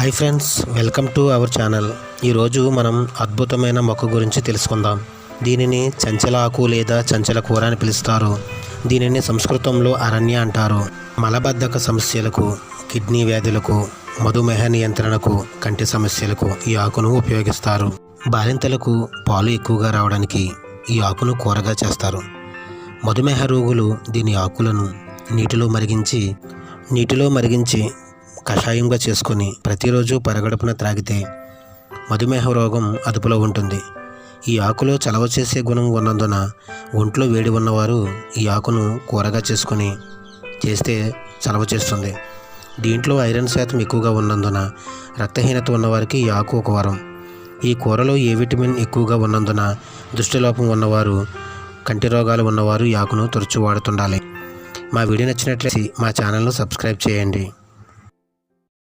Hi friends welcome to our channel ఈరోజు మనం అద్భుతమైన మొక్క గురించి తెలుసుకుందాం. దీనిని చంచల ఆకు లేదా చంచల కూర అని పిలుస్తారు. దీనిని సంస్కృతంలో అరణ్య అంటారు. మలబద్ధక సమస్యలకు కిడ్నీ వ్యాధులకు మధుమేహ నియంత్రణకు కంటి సమస్యలకు ఈ ఆకును ఉపయోగిస్తారు. బాలింతలకు పాలు ఎక్కువగా రావడానికి ఈ ఆకును కూరగా చేస్తారు. మధుమేహ రోగులు దీని ఆకులను నీటిలో మరిగించి నీటిలో మరిగించి కషాయంగా చేసుకొని ప్రతిరోజు పరగడుపున త్రాగితే మధుమేహ రోగం అదుపులో ఉంటుంది. ఈ ఆకులో చలవ చేసే గుణం ఉన్నందున ఒంట్లో వేడి ఉన్నవారు ఈ ఆకును కూరగా చేసుకొని చేస్తే చలవ చేస్తుంది. దీంట్లో ఐరన్ శాతం ఎక్కువగా ఉన్నందున రక్తహీనత ఉన్నవారికి ఈ ఆకు ఒక వరం. ఈ కూరలో ఏ విటమిన్ ఎక్కువగా ఉన్నందున దృష్టిలోపం ఉన్నవారు కంటి రోగాలు ఉన్నవారు ఈ ఆకును తరచూ వాడుతుండాలి. మా వీడియో నచ్చినట్లయితే మా ఛానల్ను సబ్స్క్రైబ్ చేయండి.